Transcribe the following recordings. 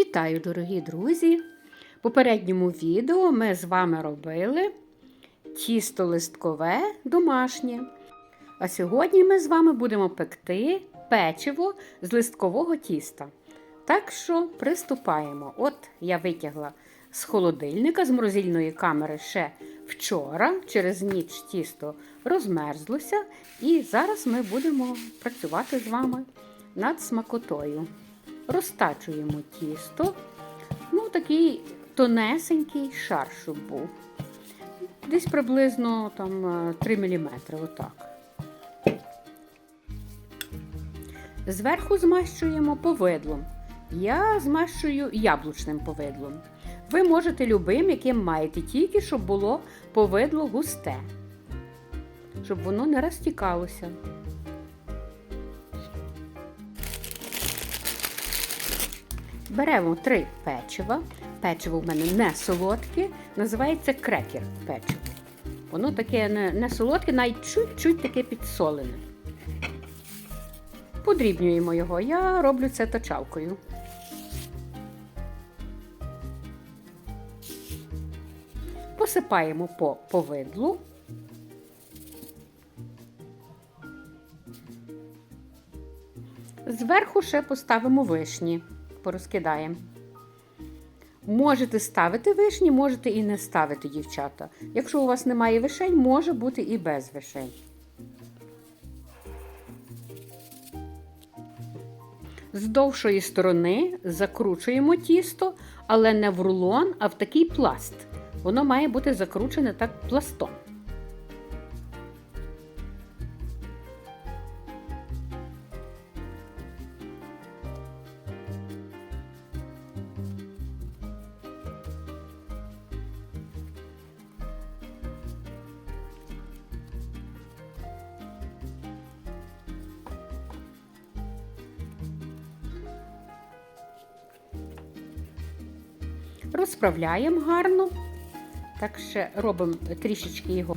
Вітаю, дорогі друзі! В попередньому відео ми з вами робили тісто листкове домашнє. А сьогодні ми з вами будемо пекти печиво з листкового тіста. Так що приступаємо. От я витягла з холодильника, з морозильної камери ще вчора, через ніч тісто розмерзлося, і зараз ми будемо працювати з вами над смакотою. Розтачуємо тісто, ну такий тонесенький шар, щоб був. Десь приблизно там 3 мм, отак. Зверху змащуємо повидлом. Я змащую яблучним повидлом. Ви можете любим, яким маєте, тільки щоб було повидло густе, щоб воно не розтікалося. Беремо три печива. Печиво в мене не солодке, називається крекер печиво. Воно таке не, не солодке, навіть чуть-чуть таке підсолене. Подрібнюємо його. Я роблю це тачавкою. Посипаємо по повидлу. Зверху ще поставимо вишні, порозкидаємо. Можете ставити вишні, можете і не ставити, дівчата. Якщо у вас немає вишень, може бути і без вишень. З довшої сторони закручуємо тісто, але не в рулон, а в такий пласт. Воно має бути закручене так пластом. Розправляємо гарно. Так ще робимо трішечки його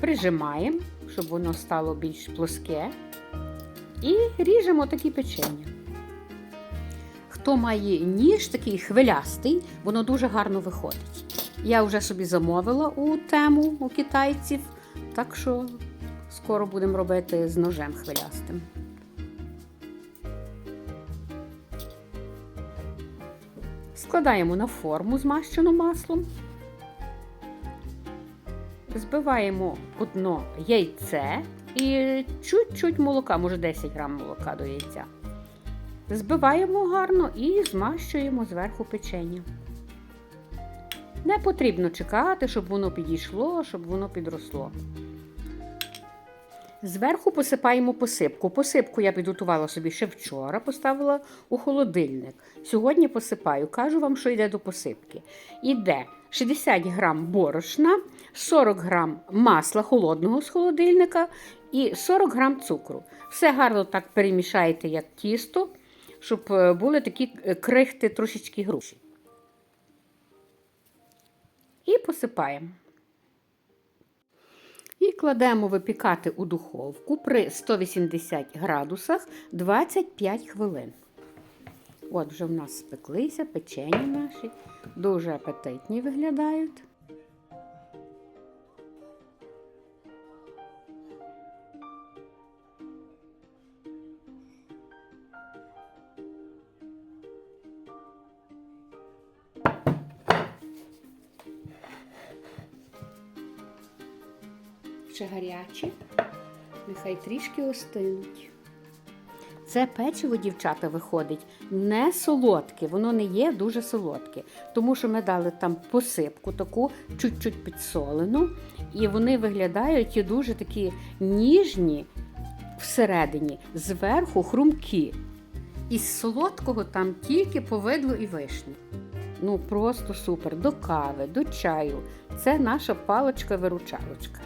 прижимаємо, щоб воно стало більш плоске. І ріжемо такі печення. Хто має ніж такий хвилястий, воно дуже гарно виходить. Я вже собі замовила у тему у китайців, так що скоро будемо робити з ножем хвилястим. Складаємо на форму змащену маслом. Збиваємо одно яйце і чуть-чуть молока, може 10 грам молока до яйця. Збиваємо гарно і змащуємо зверху печення. Не потрібно чекати, щоб воно підійшло, щоб воно підросло. Зверху посипаємо посипку. Посипку я підготувала собі ще вчора, поставила у холодильник. Сьогодні посипаю, кажу вам, що йде до посипки. Іде 60 грам борошна, 40 грам масла холодного з холодильника і 40 грам цукру. Все гарно так перемішаєте, як тісто, щоб були такі крихти трошечки груші. І посипаємо. І кладемо випікати у духовку при 180 градусах 25 хвилин. От вже в нас спеклися печені наші, дуже апетитні виглядають. Ще гарячі, нехай трішки остинуть. Це печиво, дівчата, виходить не солодке, воно не є дуже солодке, тому що ми дали там посипку таку, чуть-чуть підсолену, і вони виглядають дуже такі ніжні всередині, зверху хрумкі. Із солодкого там тільки повидло і вишні. Ну, просто супер. До кави, до чаю. Це наша паличка-виручалочка.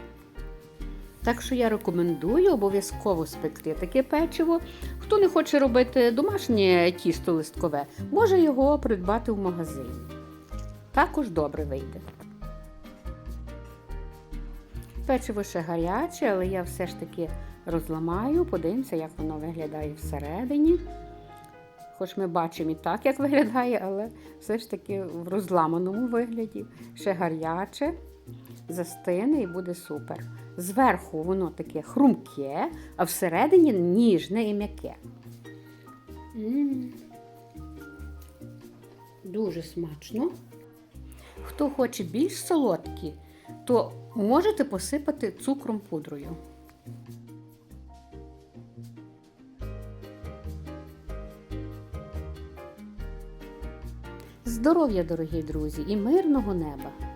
Так що я рекомендую обов'язково спекти таке печиво. Хто не хоче робити домашнє тісто листкове, може його придбати в магазині. Також добре вийде. Печиво ще гаряче, але я все ж таки розламаю, подивимося, як воно виглядає всередині. Хоч ми бачимо і так, як виглядає, але все ж таки в розламаному вигляді. Ще гаряче, застине і буде супер. Зверху воно таке хрумке, а всередині ніжне і м'яке. Дуже смачно. Хто хоче більш солодкі, то можете посипати цукром пудрою. Здоров'я, дорогі друзі, і мирного неба!